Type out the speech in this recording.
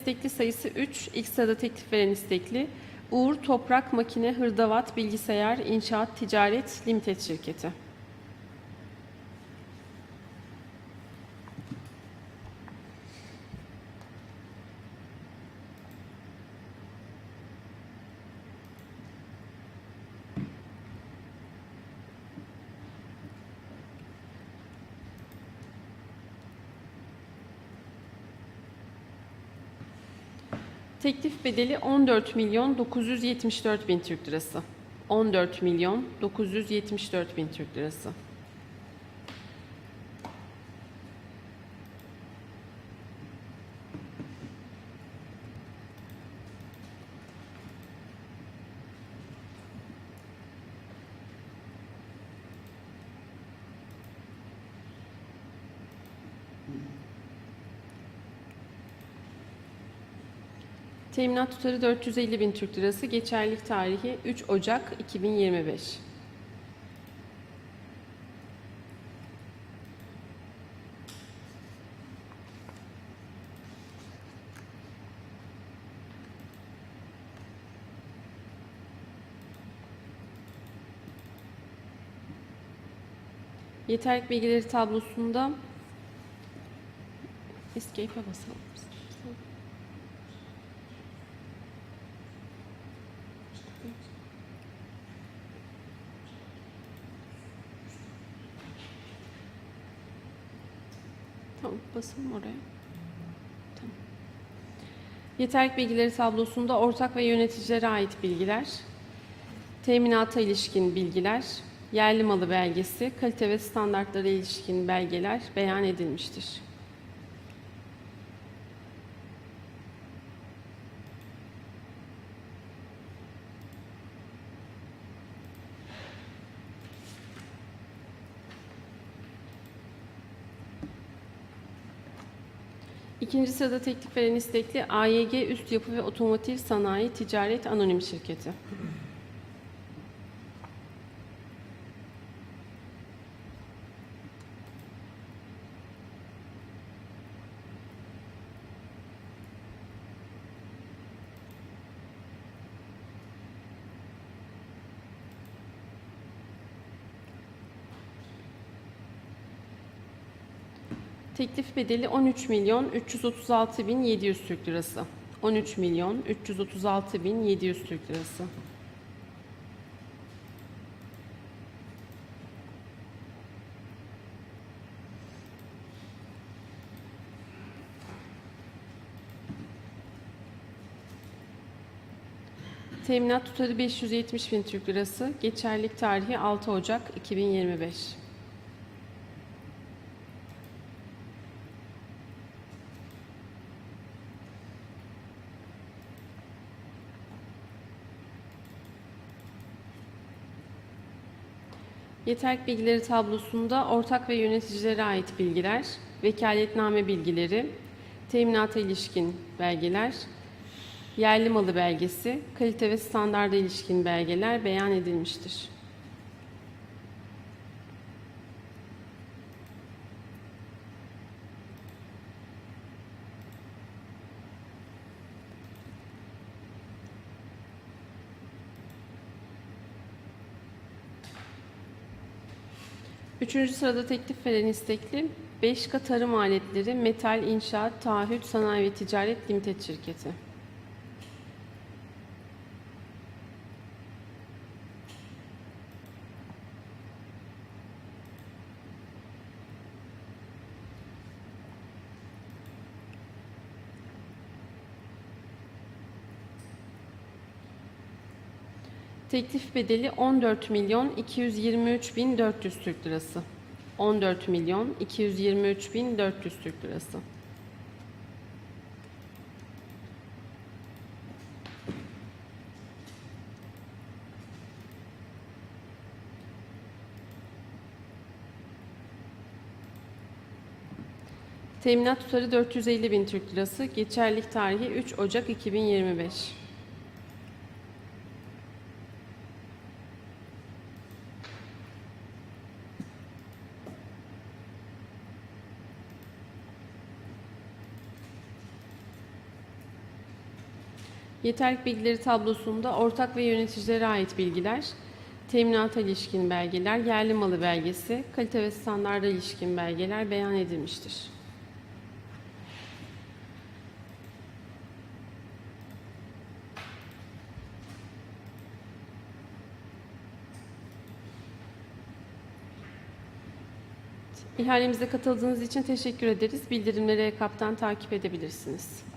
İstekli sayısı 3, ilk sırada teklif veren istekli. Uğur Toprak Makine Hırdavat Bilgisayar İnşaat Ticaret Limited Şirketi. Teklif bedeli 14 milyon 974 bin Türk lirası. 14 milyon 974 bin Türk lirası. Teminat tutarı 450 bin Türk lirası. Geçerlilik tarihi 3 Ocak 2025. Yeterlik bilgileri tablosunda Escape'e basalım. Tamam, basalım oraya. Yeterlik bilgileri tablosunda ortak ve yöneticilere ait bilgiler, teminata ilişkin bilgiler, yerli malı belgesi, kalite ve standartlara ilişkin belgeler beyan edilmiştir. İkinci sırada teklif veren istekli AYG Üst Yapı ve Otomotiv Sanayi Ticaret Anonim Şirketi. Teklif bedeli 13 milyon 336 bin 700 Türk lirası. 13 milyon 336 bin 700 Türk lirası. Teminat tutarı 570 bin Türk lirası. Geçerlilik tarihi 6 Ocak 2025. Yeterlik bilgileri tablosunda ortak ve yöneticilere ait bilgiler, vekaletname bilgileri, teminata ilişkin belgeler, yerli malı belgesi, kalite ve standarda ilişkin belgeler beyan edilmiştir. Üçüncü sırada teklif veren istekli 5K Tarım Aletleri Metal İnşaat Taahhüt Sanayi ve Ticaret Limited Şirketi. Teklif bedeli 14 milyon 223 bin 400 Türk lirası. 14 milyon 223 bin 400 Türk lirası. Teminat tutarı 450 bin Türk lirası. Geçerlilik tarihi 3 Ocak 2025. Yeterlik bilgileri tablosunda ortak ve yöneticilere ait bilgiler, teminata ilişkin belgeler, yerli malı belgesi, kalite ve standarda ilişkin belgeler beyan edilmiştir. İhalemize katıldığınız için teşekkür ederiz. Bildirimleri e-kaptan takip edebilirsiniz.